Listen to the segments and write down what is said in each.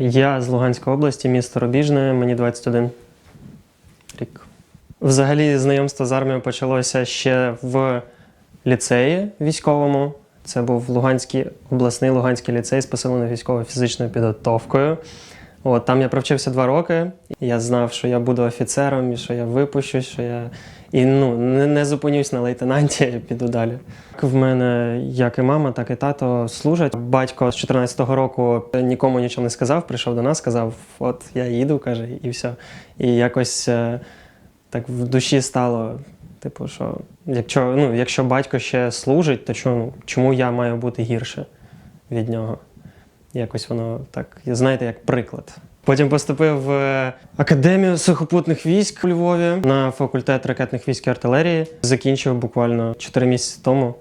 Я з Луганської області, місто Рубіжне, мені 21 рік. Взагалі, знайомство з армією почалося ще в ліцеї військовому. Це був Луганський обласний Луганський ліцей з посиленою військово-фізичною підготовкою. От, там я провчився два роки. Я знав, що я буду офіцером, і що я випущусь, що я і ну, не, не зупинюсь на лейтенанті, я піду далі. В мене як і мама, так і тато служать. Батько з 14-го року нікому нічого не сказав, прийшов до нас, сказав: от я їду, каже, і все. І якось е, так в душі стало. Типу, що якщо, ну, якщо батько ще служить, то чому, чому я маю бути гірше від нього? Якось воно так, знаєте, як приклад. Потім поступив в е, Академію сухопутних військ у Львові на факультет ракетних військ і артилерії. Закінчив буквально 4 місяці тому.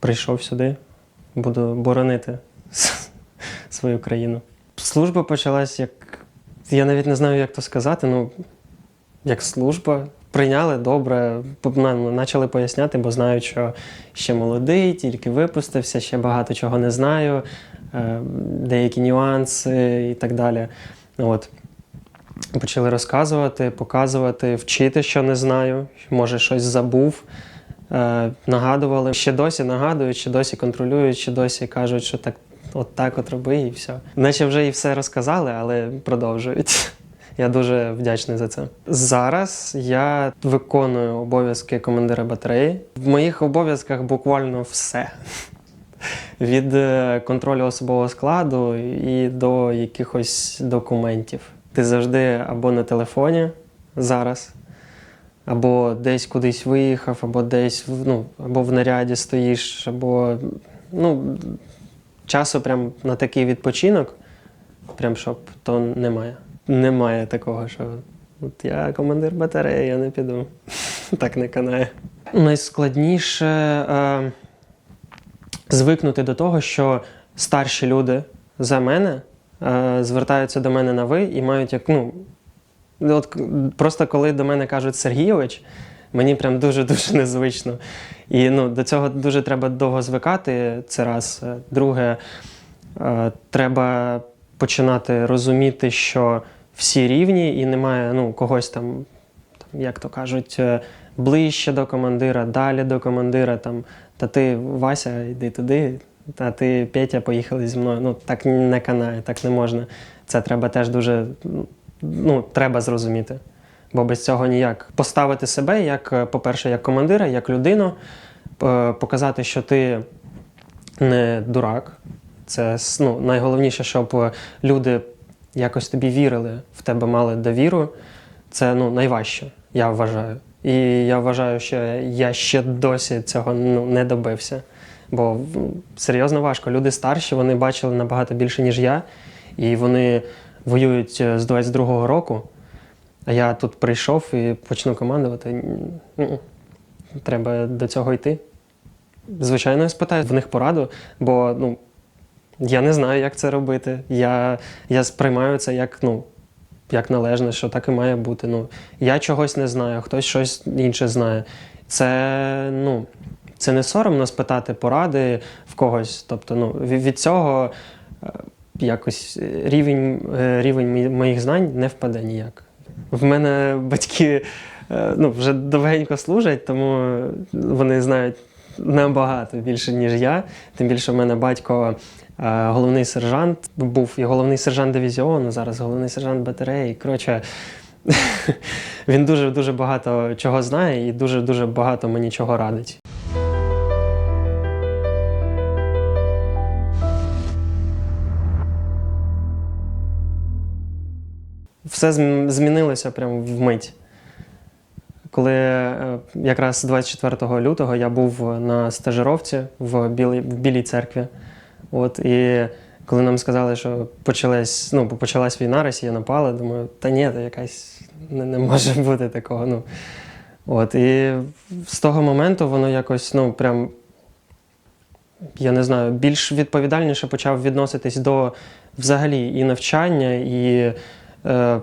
Прийшов сюди, буду боронити свою країну. Служба почалась як. Я навіть не знаю, як то сказати. Ну, як служба. Прийняли добре, почали поясняти, бо знають, що ще молодий, тільки випустився, ще багато чого не знаю, е, деякі нюанси і так далі. От. Почали розказувати, показувати, вчити, що не знаю, може щось забув. Е, нагадували. Ще досі нагадують, ще досі контролюють, ще досі кажуть, що так, от так от роби і все. Наче вже і все розказали, але продовжують. Я дуже вдячний за це. Зараз я виконую обов'язки командира батареї. В моїх обов'язках буквально все. Від е, контролю особового складу і до якихось документів. Ти завжди або на телефоні зараз, або десь кудись виїхав, або десь ну, або в наряді стоїш, або ну, часу прям на такий відпочинок, прям щоб то немає. Немає такого, що от я командир батареї, я не піду. Так не канає. Найскладніше е, звикнути до того, що старші люди за мене е, звертаються до мене на ви і мають як, ну, от просто коли до мене кажуть Сергійович, мені прям дуже-дуже незвично. І ну, до цього дуже треба довго звикати. Це раз. Е, Друге, е, треба починати розуміти, що всі рівні, і немає ну, когось там, там, як то кажуть, е, ближче до командира, далі до командира. Там, та ти, Вася, йди туди, та ти, Петя, поїхали зі мною. Ну, так не канає, так не можна. Це треба теж дуже ну, треба зрозуміти. Бо без цього ніяк. Поставити себе, як, е, по-перше, як командира, як людину, е, показати, що ти не дурак. Це ну, найголовніше, щоб люди якось тобі вірили, в тебе мали довіру. Це ну, найважче, я вважаю. І я вважаю, що я ще досі цього ну, не добився. Бо серйозно важко. Люди старші, вони бачили набагато більше, ніж я, і вони воюють е, з 22-го року. А я тут прийшов і почну командувати. Треба до цього йти. Звичайно, я спитаю в них пораду, бо ну, я не знаю, як це робити. Я, я сприймаю це як, ну, як належне, що так і має бути. Ну, я чогось не знаю, хтось щось інше знає. Це, ну, це не соромно спитати поради в когось. Тобто, ну, від, цього е, якось е, рівень, е, рівень моїх знань не впаде ніяк. В мене батьки ну, вже довгенько служать, тому вони знають набагато більше, ніж я. Тим більше в мене батько е, головний сержант був і головний сержант дивізіону, зараз головний сержант батареї. Коротше, він дуже дуже багато чого знає і дуже дуже багато мені чого радить. Все зм- змінилося прямо вмить. Коли е, якраз 24 лютого я був на стажировці в Білій, в Білій церкві. От, і коли нам сказали, що почалась, ну, почалась війна, Росія напала, думаю, та ні, та якась не, не може бути такого. Ну. От, і з того моменту воно якось, ну, прям, я не знаю, більш відповідальніше почав відноситись до взагалі і навчання, і е,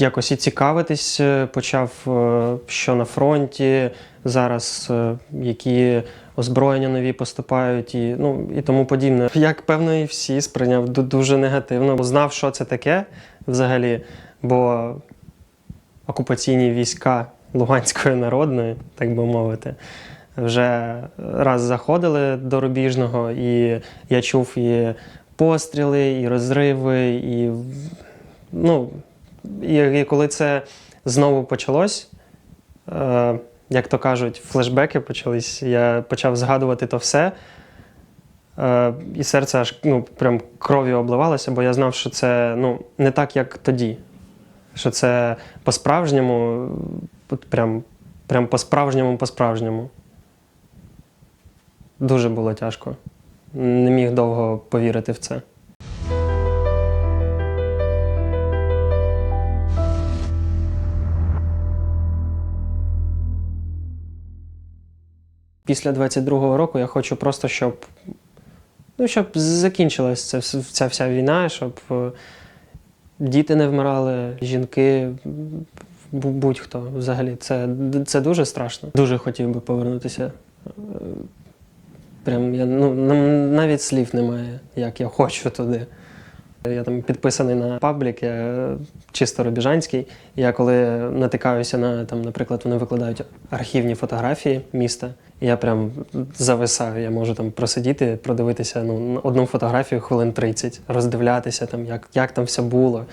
якось і цікавитись е, почав, е, що на фронті зараз, е, які озброєння нові поступають, і, ну, і тому подібне. Як певно, і всі сприйняв дуже негативно. Знав, що це таке взагалі, бо окупаційні війська Луганської народної, так би мовити, вже раз заходили до рубіжного, і я чув і постріли, і розриви, і ну, і, коли це знову почалось, е, як то кажуть, флешбеки почались, я почав згадувати то все. Е, і серце аж ну, прям кров'ю обливалося, бо я знав, що це ну, не так, як тоді. Що це по-справжньому, прям, прям по-справжньому, по-справжньому. Дуже було тяжко. Не міг довго повірити в це. Після 22-го року я хочу просто, щоб, ну, щоб закінчилась ця, ця вся війна, щоб е, діти не вмирали, жінки, будь-хто взагалі. Це, це дуже страшно. Дуже хотів би повернутися. Е, Прям я ну, навіть слів немає, як я хочу туди. Я там підписаний на паблік, я чисто робіжанський. Я коли натикаюся на там, наприклад, вони викладають архівні фотографії міста, я прям зависаю. Я можу там просидіти, продивитися ну, одну фотографію хвилин 30, роздивлятися, там, як, як там все було,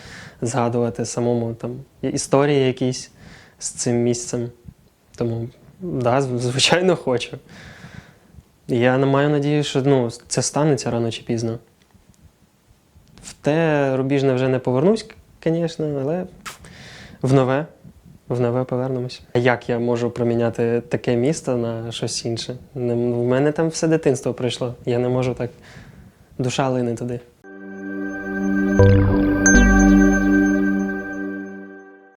згадувати самому там історії якісь з цим місцем. Тому, да, звичайно, хочу. Я не маю надії, що ну, це станеться рано чи пізно. В те рубіжне вже не повернусь, звісно, але в нове. В нове повернемось. Як я можу проміняти таке місто на щось інше? В мене там все дитинство пройшло. Я не можу так. Душа лине туди.